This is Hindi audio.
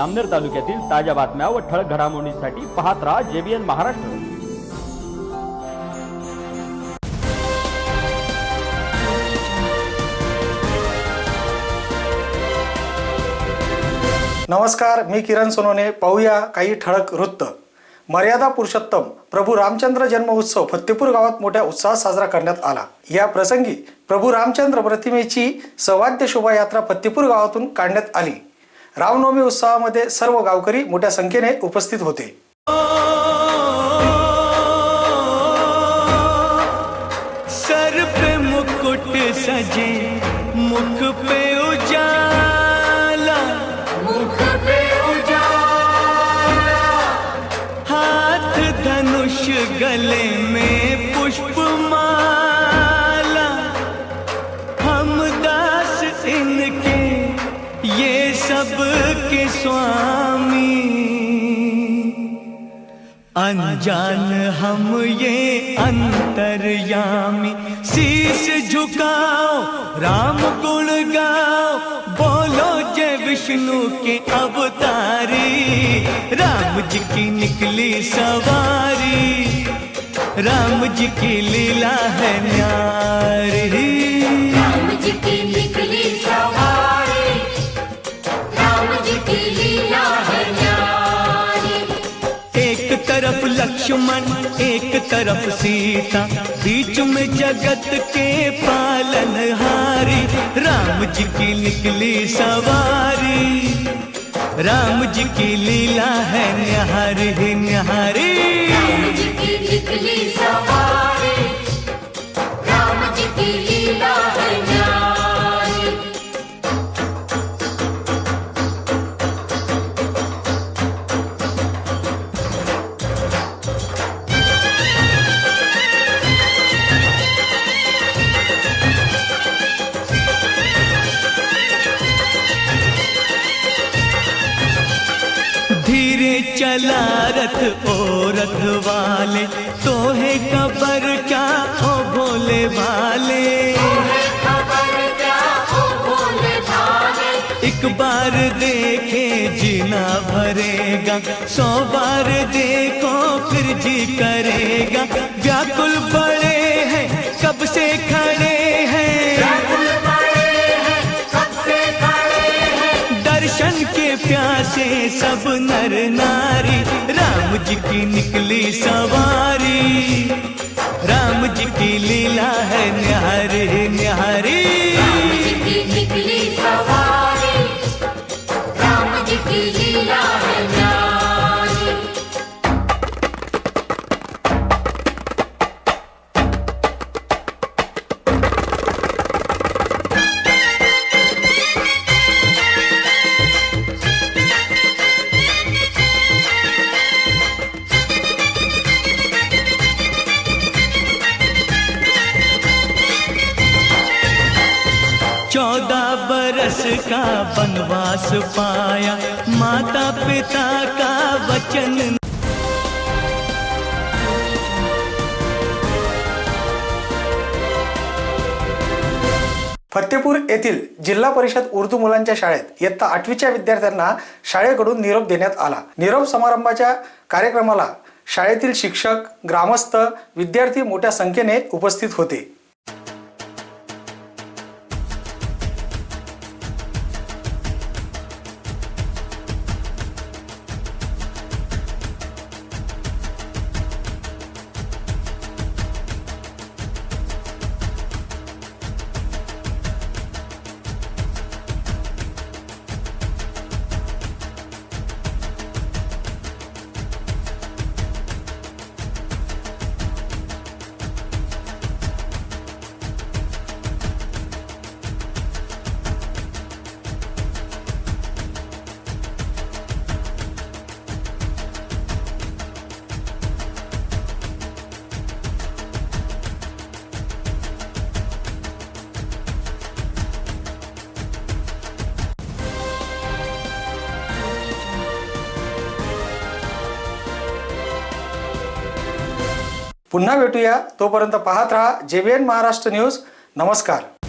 आमनेर तालुक्यातील ताज्या बातम्या व ठळक घडामोडींसाठी पाहत राहा जेबीएन महाराष्ट्र. नमस्कार मी किरण सोनोने. पाहूया काही ठळक वृत्त. मर्यादा पुरुषोत्तम प्रभू रामचंद्र जन्म उत्सव फत्तेपूर गावात मोठ्या उत्साहात साजरा करण्यात आला. या प्रसंगी प्रभू रामचंद्र प्रतिमेची सवाद्य शोभायात्रा फत्तेपूर गावातून काढण्यात आली. रामनवमी उत्सवामध्ये सर्व गावकरी मोठ्या संख्येने उपस्थित होते. सर पे मुकुट सजे मुख पे उजाला। मुख पे उजाला। हाथ धनुष गले में पुष्प माला हम दास इनके ये सब के स्वामी। अनजान हम ये अंतर्यामी। शीश झुकाओ, राम गुण गाओ, बोलो जय विष्णु के अवतारी। राम जी की निकली सवारी, राम जी की लीला है न्यारी। लक्ष्मण एक तरफ़ सीता, बीच में जगत के पालनहारी राम जी की निकली सवारी, राम जी की लीला है निहारी निहारी राम जी की निकली सवारी। चला रथ ओ रथ वाले तो है कबर क्या ओ भोले वाले भाले? एक बार देखे जीना भरेगा सौ बार देखो फिर जी करेगा। व्याकुल बड़े के प्यासे सब नर नारी, राम जी की निकली सवारी। राम जी की लीला है न्यारे, न्यारी। का वनवास पाया? माता पिता का वचन फतेपूर येथील जिल्हा परिषद उर्दू मुलांच्या शाळेत इयत्ता आठवीच्या विद्यार्थ्यांना शाळेकडून निरोप देण्यात आला. निरोप समारंभाच्या कार्यक्रमाला शाळेतील शिक्षक ग्रामस्थ विद्यार्थी मोठ्या संख्येने उपस्थित होते. पुन्हा भेटूया. तोपर्यंत पाहत राहा. N Maharashtra news. नमस्कार.